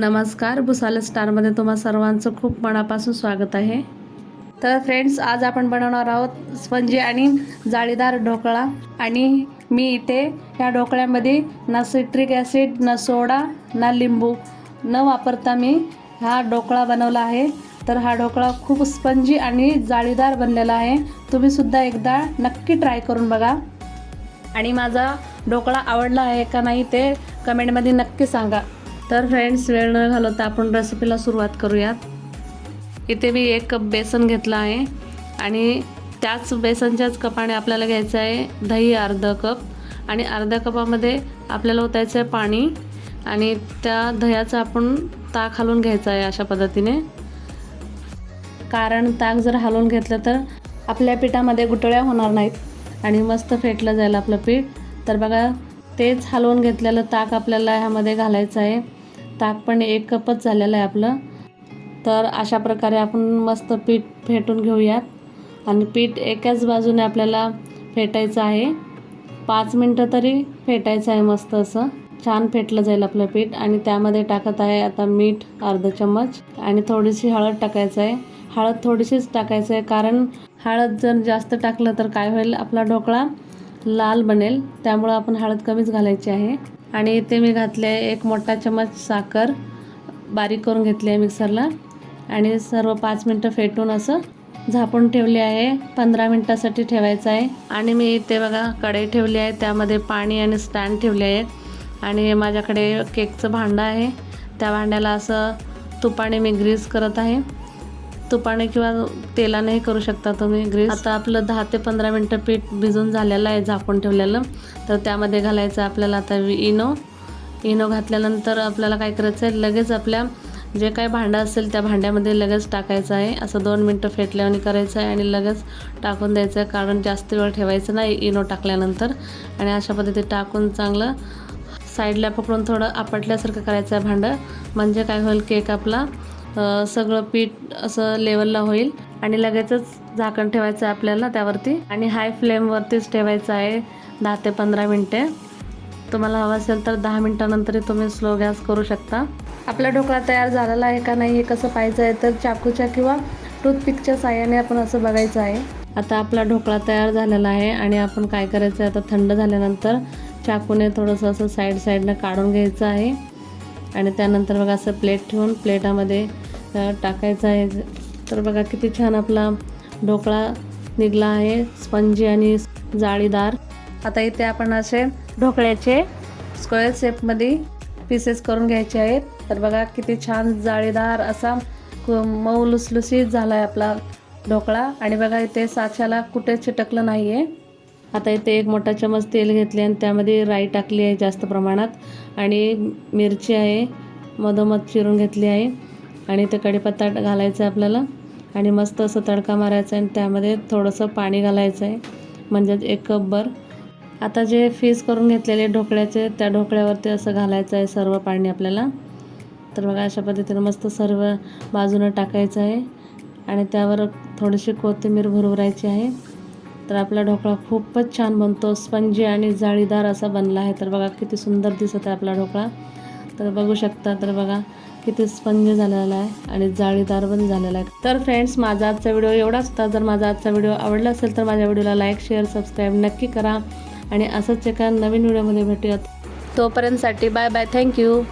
नमस्कार भुसाल स्टारमध्ये तुम्हा सर्वांचं खूप मनापासून स्वागत आहे. तर फ्रेंड्स आज आपण बनवणार आहोत स्पंजी आणि जाळीदार ढोकळा. आणि मी इथे ह्या ढोकळ्यामध्ये ना सिट्रिक ॲसिड ना सोडा ना लिंबू न वापरता मी हा ढोकळा बनवला आहे. तर हा ढोकळा खूप स्पंजी आणि जाळीदार बनलेला आहे. तुम्हीसुद्धा एकदा नक्की ट्राय करून बघा. आणि माझा ढोकळा आवडला आहे का नाही ते कमेंटमध्ये नक्की सांगा. तर फ्रेंड्स वेळ न घालवता आपण रेसिपीला सुरुवात करूयात. इथे मी एक कप बेसन घेतलं आहे आणि त्याच बेसनच्याच कपाने आपल्याला घ्यायचं आहे दही अर्धा कप आणि अर्ध्या कपामध्ये आपल्याला ओतायचं आहे पाणी आणि त्या दह्याचं आपण ताक हलवून घ्यायचं आहे अशा पद्धतीने. कारण ताक जर हलवून घेतलं तर आपल्या पिठामध्ये गुटळ्या होणार नाहीत आणि मस्त फेटलं जाईल आपलं पीठ. तर बघा तेच हलवून घेतलेलं ताक आपल्याला ह्यामध्ये घालायचं आहे. ताक पण एक कपच झालेलं आहे आपलं. तर अशा प्रकारे आपण मस्त पीठ फेटून घेऊयात. आणि पीठ एकाच बाजूने आपल्याला फेटायचं आहे. पाच मिनटं तरी फेटायचं आहे मस्त असं. छान फेटलं जाईल आपलं पीठ. आणि त्यामध्ये टाकत आहे आता मीठ अर्धा चम्मच. आणि थोडीशी हळद टाकायचं आहे. हळद थोडीशीच टाकायचं आहे कारण हळद जर जास्त टाकलं तर काय होईल? आपला ढोकळा लाल बनेल. त्यामुळं आपण हळद कमीच घालायची आहे. आणि इथे मी घातले आहे एक मोठा चमच साखर बारीक करून घेतली आहे मिक्सरला आणि सर्व पाच मिनटं फेटून असं झापून ठेवले आहे. पंधरा मिनटासाठी ठेवायचं आहे. आणि मी इथे बघा कढई ठेवली आहे. त्यामध्ये पाणी आणि स्टँड ठेवले आहेत. आणि माझ्याकडे केकचं भांडं आहे. त्या भांड्याला असं तुपाने मी ग्रीस करत आहे. तुपाने किंवा तेलानेही करू शकता तुम्ही ग्रीस आता आपलं दहा ते पंधरा मिनटं पीठ भिजून झालेलं आहे झाकून ठेवलेलं. तर त्यामध्ये घालायचं आपल्याला आता इनो. इनो घातल्यानंतर आपल्याला काय करायचं आहे लगेच आपल्या जे काय भांडं असेल त्या भांड्यामध्ये लगेच टाकायचं आहे. असं दोन मिनटं फेटल्याने करायचं आहे आणि लगेच टाकून द्यायचं आहे कारण जास्त वेळ ठेवायचं नाही इनो टाकल्यानंतर. आणि अशा पद्धतीने टाकून चांगलं साईडला पकडून थोडं आपटल्यासारखं करायचं आहे भांडं. म्हणजे काय होईल केक आपला सगळं पीठ असं लेवलला होईल. आणि लगेचच झाकण ठेवायचं आहे आपल्याला त्यावरती. आणि हाय फ्लेमवरतीच ठेवायचं आहे. दहा ते पंधरा मिनटे. तुम्हाला हवं असेल तर दहा मिनटानंतरही तुम्ही स्लो गॅस करू शकता. आपला ढोकळा तयार झालेला आहे का नाही हे कसं पाहायचं आहे तर चाकूच्या किंवा टूथपिकच्या साह्याने आपण असं बघायचं आहे. आता आपला ढोकळा तयार झालेला आहे आणि आपण काय करायचं आहे? आता थंड झाल्यानंतर चाकूने थोडंसं असं साईड साईडनं काढून घ्यायचं आहे. आणि त्यानंतर बघा असं प्लेट ठेवून प्लेटामध्ये टाकायचं आहे. तर बघा किती छान आपला ढोकळा निघला आहे. स्पंजी आणि जाळीदार. आता इथे आपण असे ढोकळ्याचे स्क्वेअर शेपमध्ये पीसेस करून घ्यायचे आहेत. तर बघा किती छान जाळीदार असा मऊ लुसलुसीत झाला आहे आपला ढोकळा. आणि बघा इथे साच्याला कुठे चिटकलं नाही आहे आता इथे एक मोठा चमच तेल घेतले आणि त्यामध्ये राई टाकली आहे जास्त प्रमाणात. आणि मिरची आहे. मधोमध चिरून घेतली आहे. आणि ते कढीपत्ता घालायचं आहे आपल्याला. आणि मस्त असं तडका मारायचा आहे आणि त्यामध्ये थोडंसं पाणी घालायचं आहे. म्हणजेच एक कपभर आता जे फीस करून घेतलेले ढोकळ्याचे त्या ढोकळ्यावरती असं घालायचं आहे सर्व पाणी आपल्याला. तर बघा अशा पद्धतीने मस्त सर्व बाजूनं टाकायचं आहे. आणि त्यावर थोडीशी कोथिंबीर भरभरायची आहे. तर आपला ढोकळा खूपच छान बनतो. स्पंजी आणि जाळीदार असा बनला आहे. तर बघा किती सुंदर दिसत आहे आपला ढोकळा. तर बघू शकता तर बघा. किती स्पंज झालेला आहे आणि जाळीदार पण झालेला आहे. तर फ्रेंड्स माझा आजचा व्हिडिओ एवढाच होता. जर माझा आजचा व्हिडिओ आवडला असेल तर माझ्या व्हिडिओला लाईक शेअर सबस्क्राईब नक्की करा. आणि असंच एका नवीन व्हिडिओमध्ये भेटूयात. तोपर्यंतसाठी बाय बाय थँक्यू